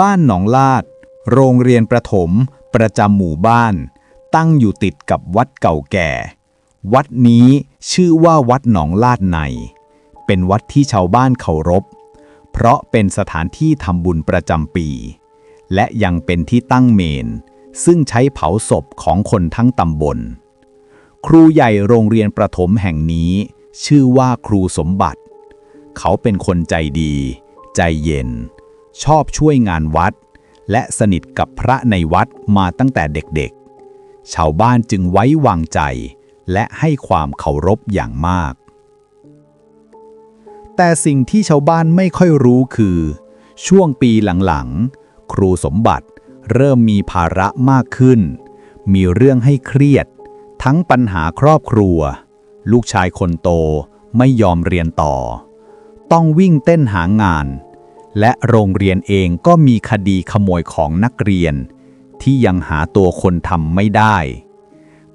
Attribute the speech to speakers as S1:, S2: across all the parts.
S1: บ้านหนองลาด โรงเรียนประถม ประจำหมู่บ้าน ตั้งอยู่ติดกับวัดเก่าแก่ วัดนี้ชื่อว่าวัดหนองลาดใน เป็นวัดที่ชาวบ้านเคารพ เพราะเป็นสถานที่ทำบุญประจำปี และยังเป็นที่ตั้งเมน ซึ่งใช้เผาศพของคนทั้งตำบล ครูใหญ่โรงเรียนประถมแห่งนี้ ชื่อว่าครูสมบัติ เขาเป็นคนใจดี ใจเย็น ชอบช่วยงานวัด และสนิทกับพระในวัดมาตั้งแต่เด็กๆ ชาวบ้านจึงไว้วางใจ และให้ความเคารพอย่างมาก แต่สิ่งที่ชาวบ้านไม่ค่อยรู้คือ ช่วงปีหลังๆ ครูสมบัติเริ่มมีภาระมากขึ้น มีเรื่องให้เครียด ทั้งปัญหาครอบครัว ลูกชายคนโตไม่ยอมเรียนต่อ ต้องวิ่งเต้นหางาน และโรงเรียนเองก็มีคดีขโมยของนักเรียน ที่ยังหาตัวคนทำไม่ได้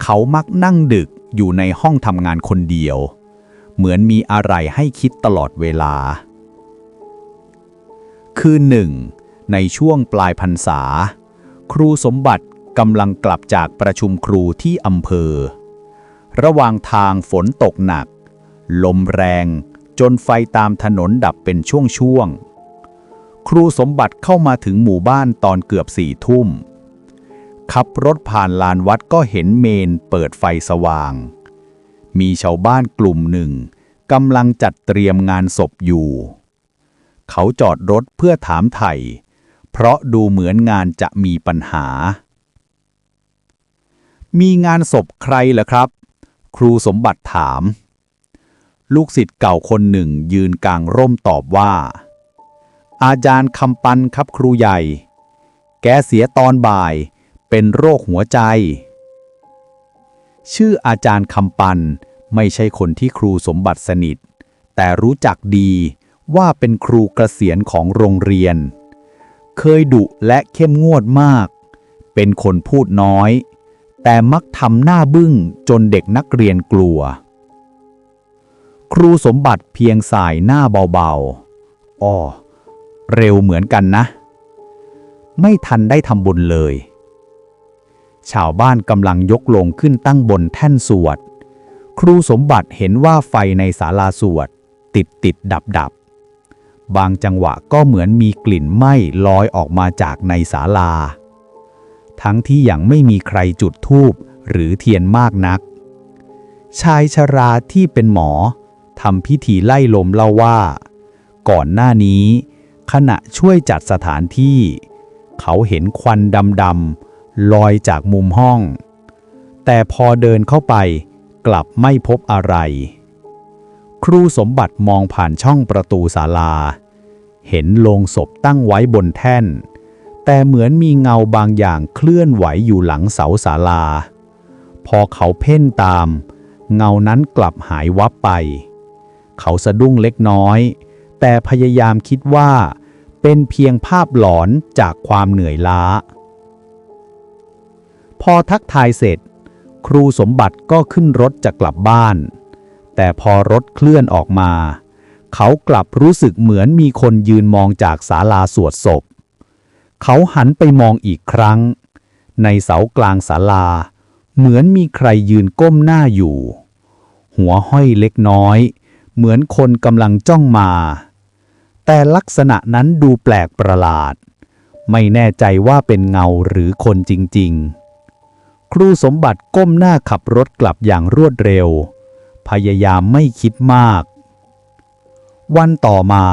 S1: เขามักนั่งดึกอยู่ในห้องทำงานคนเดียว เหมือนมีอะไรให้คิดตลอดเวลา คืนหนึ่งในช่วงปลายพรรษา ครูสมบัติกำลังกลับจากประชุมครูที่อำเภอ ระหว่างทางฝนตกหนัก ลมแรงจนไฟตามถนนดับเป็นช่วงๆ ครูสมบัติเข้ามาถึงหมู่บ้านตอนเกือบสี่ทุ่ม ขับรถผ่านลานวัดก็เห็นเมนเปิดไฟสว่าง มีชาวบ้านกลุ่มหนึ่งกำลังจัดเตรียมงานศพอยู่ เขาจอดรถเพื่อถามไถ่เพราะดูเหมือนงานจะมีปัญหา มีงานศพใครเหรอครับ ครูสมบัติถาม ลูกศิษย์เก่าคนหนึ่งยืนกลางร่มตอบว่า อาจารย์คำปันครับครูใหญ่ แกเสียตอนบ่าย เป็นโรคหัวใจ ชื่ออาจารย์คำปันไม่ใช่คนที่ครูสมบัติสนิท แต่รู้จักดีว่าเป็นครูกเกษียณของโรงเรียน เคยดุและเข้มงวดมาก เป็นคนพูดน้อย แต่มักทำหน้าบึ้งจนเด็กนักเรียนกลัว ครูสมบัติเพียงสายหน้าเบาๆ อ้อ เร็วเหมือนกันนะ ไม่ทันได้ทำบุญเลย ชาวบ้านกำลังยกลงขึ้นตั้งบนแท่นสวด ครูสมบัติเห็นว่าไฟในศาลาสวด ติดติดดับดับบางจังหวะก็เหมือนมีกลิ่นไหม้ลอยออกมาจากในศาลา ทั้งที่ยังไม่มีใครจุดธูปหรือเทียนมากนัก ชายชราที่เป็นหมอทำพิธีไล่ลมเล่าว่า ก่อนหน้านี้ ขณะช่วยจัดสถานที่ เขาเห็นควันดำๆลอยจากมุมห้อง แต่พอเดินเข้าไปกลับไม่พบอะไร ครูสมบัติมองผ่านช่องประตูศาลา เห็นโลงศพตั้งไว้บนแท่น แต่เหมือนมีเงาบางอย่างเคลื่อนไหวอยู่หลังเสาศาลา พอเขาเพ่นตาม เงานั้นกลับหายวับไป เขาสะดุ้งเล็กน้อย แต่พยายามคิดว่า เป็นเพียงภาพหลอนจากความเหนื่อยล้า พอทักทายเสร็จ ครูสมบัติก็ขึ้นรถจะกลับบ้าน แต่พอรถเคลื่อนออกมา เขากลับรู้สึกเหมือนมีคนยืนมองจากศาลาสวดศพ เขาหันไปมองอีกครั้ง ในเสากลางศาลา เหมือนมีใครยืนก้มหน้าอยู่ หัวห้อยเล็กน้อย เหมือนคนกำลังจ้องมา แต่ลักษณะนั้นดูแปลกประหลาด ไม่แน่ใจว่าเป็นเงาหรือคนจริง ๆ ครูสมบัติก้มหน้าขับรถกลับอย่างรวดเร็ว พยายามไม่คิดมาก วันต่อมา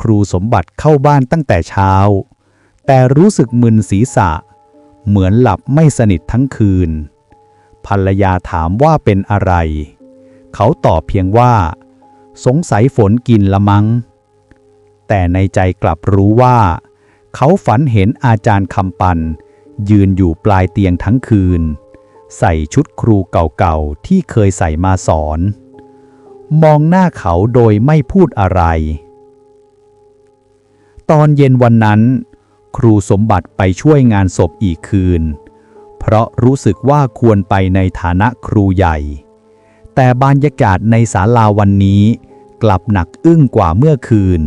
S1: ครูสมบัติเข้าบ้านตั้งแต่เช้า แต่รู้สึกมึนศีรษะ เหมือนหลับไม่สนิททั้งคืน ภรรยาถามว่าเป็นอะไร เขาตอบเพียงว่า สงสัยฝนกินละมัง้ง แต่ในใจกลับรู้ว่า เขาฝันเห็นอาจารย์คำปัน ยืนอยู่ปลายเตียงทั้งคืน ใส่ชุดครูเก่าๆ ที่เคยใส่มาสอน มองหน้าเขาโดยไม่พูดอะไร ตอนเย็นวันนั้น ครูสมบัติไปช่วยงานศพอีกคืน เพราะรู้สึกว่าควรไปในฐานะครูใหญ่ แต่บรรยากาศในศาลาวันนี้กลับหนักอึ้งกว่าเมื่อคืน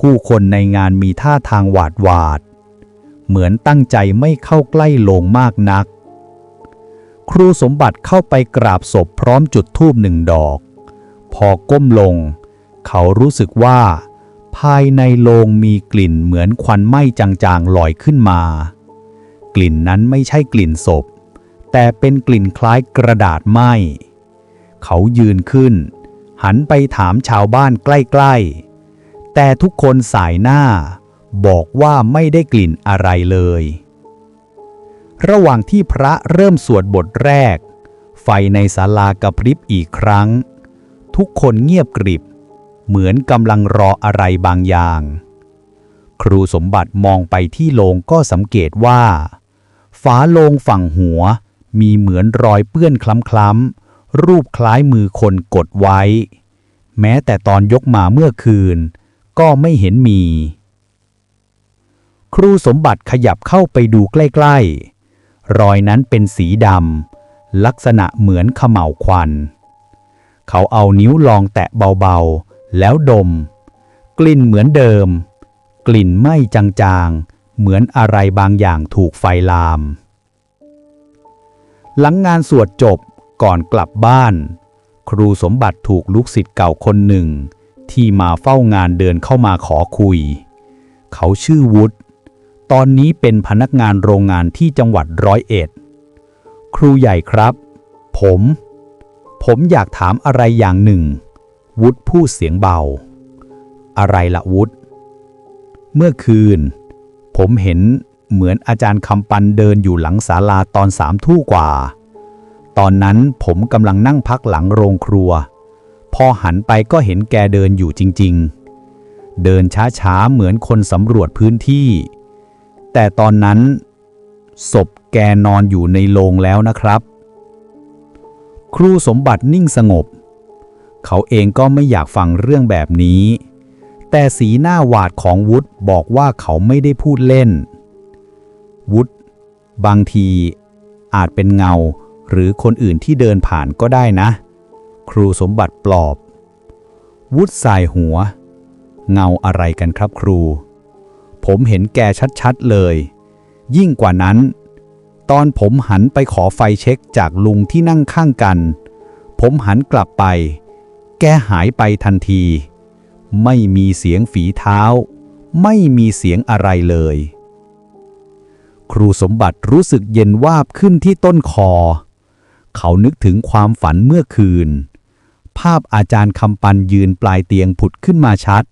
S1: ผู้คนในงานมีท่าทางหวาดหวาด เหมือนตั้งใจไม่เข้าใกล้โลงมากนัก ครูสมบัติเข้าไปกราบศพพร้อมจุดธูปหนึ่งดอก พอก้มลง เขารู้สึกว่า ภายในโลงมีกลิ่นเหมือนควันไหม้จางๆลอยขึ้นมา กลิ่นนั้นไม่ใช่กลิ่นศพ แต่เป็นกลิ่นคล้ายกระดาษไหม้ เขายืนขึ้น หันไปถามชาวบ้านใกล้ ๆ แต่ทุกคนสายหน้า บอกว่าไม่ได้กลิ่นอะไรเลย ระหว่างที่พระเริ่มสวดบทแรก ไฟในศาลากระพริบอีกครั้ง ทุกคนเงียบกริบ เหมือนกำลังรออะไรบางอย่าง ครูสมบัติมองไปที่โลงก็สังเกตว่า ฝาโลงฝั่งหัวมีเหมือนรอยเปื้อนคล้ำๆรูปคล้ายมือคนกดไว้ แม้แต่ตอนยกมาเมื่อคืน ก็ไม่เห็นมี ครูสมบัติขยับเข้าไปดูใกล้ๆ รอยนั้นเป็นสีดำ ลักษณะเหมือนขม่าวควัน เขาเอานิ้วลองแตะเบาๆ แล้วดม กลิ่นเหมือนเดิม กลิ่นไหม้จางๆ เหมือนอะไรบางอย่างถูกไฟลาม หลังงานสวดจบก่อนกลับบ้าน ครูสมบัติถูกลูกศิษย์เก่าคนหนึ่ง ที่มาเฝ้างานเดินเข้ามาขอคุย เขาชื่อวุฒตอนนี้เป็นพนักงานโรงงานที่จังหวัดร้อยเอ็ด ครูใหญ่ครับ ผม ผมอยากถามอะไรอย่างหนึ่ง วุฒพูดเสียงเบา อะไรละวุฒเมื่อคืน ผมเห็นเหมือนอาจารย์คำปันเดินอยู่หลังศาลาตอนสามทุ่กว่า ตอนนั้นผมกำลังนั่งพักหลังโรงครัว อหันไปก็เห็นแกเดินอยู่จริง ๆ เดินช้าๆ เหมือนคนสำรวจพื้นที่ แต่ตอนนั้น ศพแกนอนอยู่ในโรงแล้วนะครับ ครูสมบัตินิ่งสงบ เขาเองก็ไม่อยากฟังเรื่องแบบนี้ แต่สีหน้าหวาดของวุฒบอกว่าเขาไม่ได้พูดเล่น วุฒบางทีอาจเป็นเงาหรือคนอื่นที่เดินผ่านก็ได้นะ ครูสมบัติปลอบ วุฒสายหัว เงาอะไรกันครับครู ผมเห็นแกชัดๆเลย ยิ่งกว่านั้น ตอนผมหันไปขอไฟเช็คจากลุงที่นั่งข้างกัน ผมหันกลับไป แกหายไปทันที ไม่มีเสียงฝีเท้า ไม่มีเสียงอะไรเลย ครูสมบัติรู้สึกเย็นวาบขึ้นที่ต้นคอเขานึกถึงความฝันเมื่อคืน ภาพอาจารย์คำปันยืนปลายเตียงผุดขึ้นมาชัด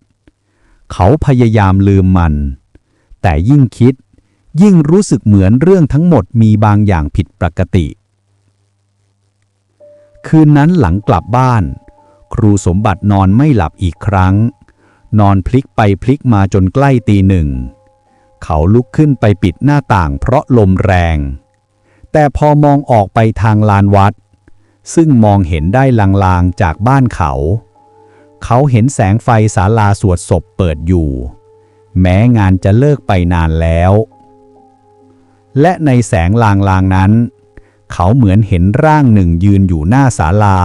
S1: เขาพยายามลืมมัน แต่ยิ่งคิด ยิ่งรู้สึกเหมือนเรื่องทั้งหมดมีบางอย่างผิดปกติ คืนนั้นหลังกลับบ้าน ครูสมบัตินอนไม่หลับอีกครั้ง นอนพลิกไปพลิกมาจนใกล้ตีหนึ่ง เขาลุกขึ้นไปปิดหน้าต่างเพราะลมแรง แต่พอมองออกไปทางลานวัด ซึ่งมองเห็นได้ลางๆจากบ้านเขา เขาเห็นแสงไฟศาลาสวดศพเปิดอยู่ แม้งานจะเลิกไปนานแล้ว และในแสงลางๆนั้น เขาเหมือนเห็นร่างหนึ่งยืนอยู่หน้าศาลา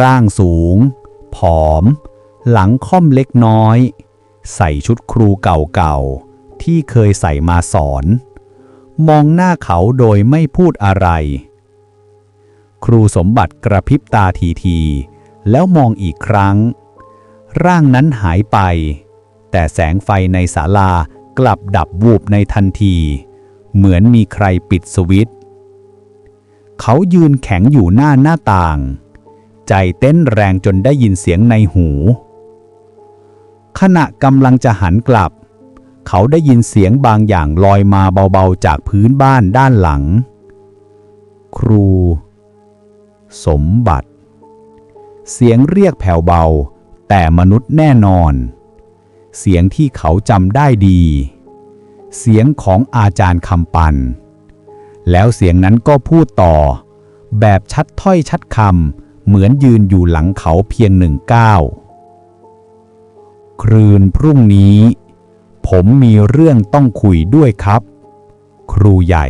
S1: ร่างสูง ผอม หลังค่อมเล็กน้อย ใส่ชุดครูเก่าๆ ที่เคยใส่มาสอน มองหน้าเขาโดยไม่พูดอะไร ครูสมบัติกระพริบตาทีๆแล้วมองอีกครั้ง ร่างนั้นหายไป แต่แสงไฟในศาลากลับดับวูบในทันที เหมือนมีใครปิดสวิตช์เขายืนแข็งอยู่หน้าหน้าต่าง ใจเต้นแรงจนได้ยินเสียงในหู ขณะกำลังจะหันกลับ เขาได้ยินเสียงบางอย่างลอยมาเบาๆจากพื้นบ้านด้านหลัง ครู สมบัติ เสียงเรียกแผ่วเบา แต่มนุษย์แน่นอน เสียงที่เขาจำได้ดี เสียงของอาจารย์คำปัน แล้วเสียงนั้นก็พูดต่อ แบบชัดถ้อยชัดคำเหมือนยืนอยู่หลังเขาเพียงหนึ่งก้าวคืนพรุ่งนี้ ผมมีเรื่องต้องคุยด้วยครับ ครูใหญ่